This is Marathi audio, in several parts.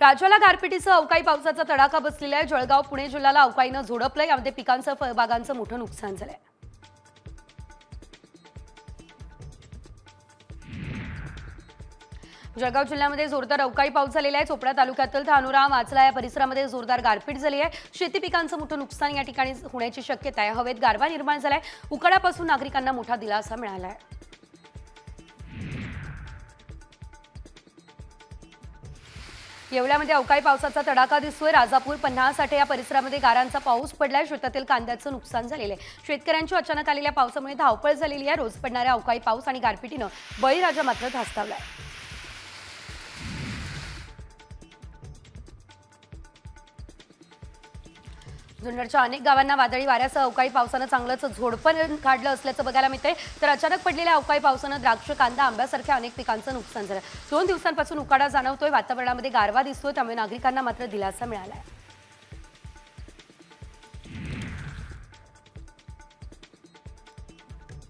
राज्याला गारपिटीसह अवकाळी पावसाचा तडाखा बसलेला आहे. जळगाव पुणे जिल्ह्याला अवकाळीनं झोडपलं. यामध्ये पिकांचं फळबागांचं मोठं नुकसान झालंय. जळगाव जिल्ह्यामध्ये जोरदार अवकाळी पाऊस झालेला आहे. चोपडा तालुक्यातील धानुरा वाचला या परिसरामध्ये जोरदार गारपीट झाली आहे. शेती पिकांचं मोठं नुकसान या ठिकाणी होण्याची शक्यता आहे. हवेत गारवा निर्माण झालाय. उकाड्यापासून नागरिकांना मोठा दिलासा मिळाला आहे येवल्यामध्ये अवकाळी पावसाचा तडाखा दिसतोय. राजापूर पन्हाळसाठे या परिसरामध्ये गारांचा पाऊस पडलाय. शेतातील कांद्याचं नुकसान झालेलं आहे. शेतकऱ्यांची अचानक आलेल्या पावसामुळे धावपळ झालेली आहे. रोज पडणाऱ्या अवकाळी पाऊस आणि गारपिटीनं बळीराजा मात्र धास्तावलाय. जुन्नरच्या अनेक गावांना वादळी वाऱ्यासह अवकाळी पावसानं चांगलंच झोडपण काढलं असल्याचं बघायला मिळतंय. तर अचानक पडलेल्या अवकाळी पावसानं द्राक्ष कांदा आंब्यासारख्या अनेक पिकांचं नुकसान झालं. दोन दिवसांपासून उकाडा जाणवतोय वातावरणामध्ये गारवा दिसतोय त्यामुळे नागरिकांना मात्र दिलासा मिळाला आहे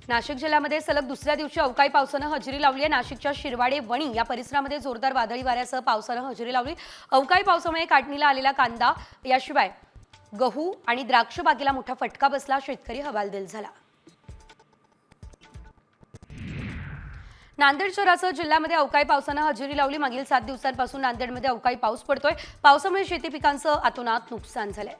नाशिक जिल्ह्यामध्ये सलग दुसऱ्या दिवशी अवकाळी पावसानं हजेरी लावली आहे. नाशिकच्या शिरवाडे वणी या परिसरामध्ये जोरदार वादळी वाऱ्यासह पावसानं हजेरी लावली. अवकाळी पावसामुळे काढणीला आलेला कांदा याशिवाय गहू आणि द्राक्ष बागेला मोठा फटका बसला शेतकरी हवालदिल झाला. नांदेड शहरासह जिल्ह्यामध्ये अवकाळी पावसानं हजेरी लावली. मागील सात दिवसांपासून नांदेडमध्ये अवकाळी पाऊस पडतोय. पावसामुळे शेती पिकांचं अतोनात नुकसान झालंय.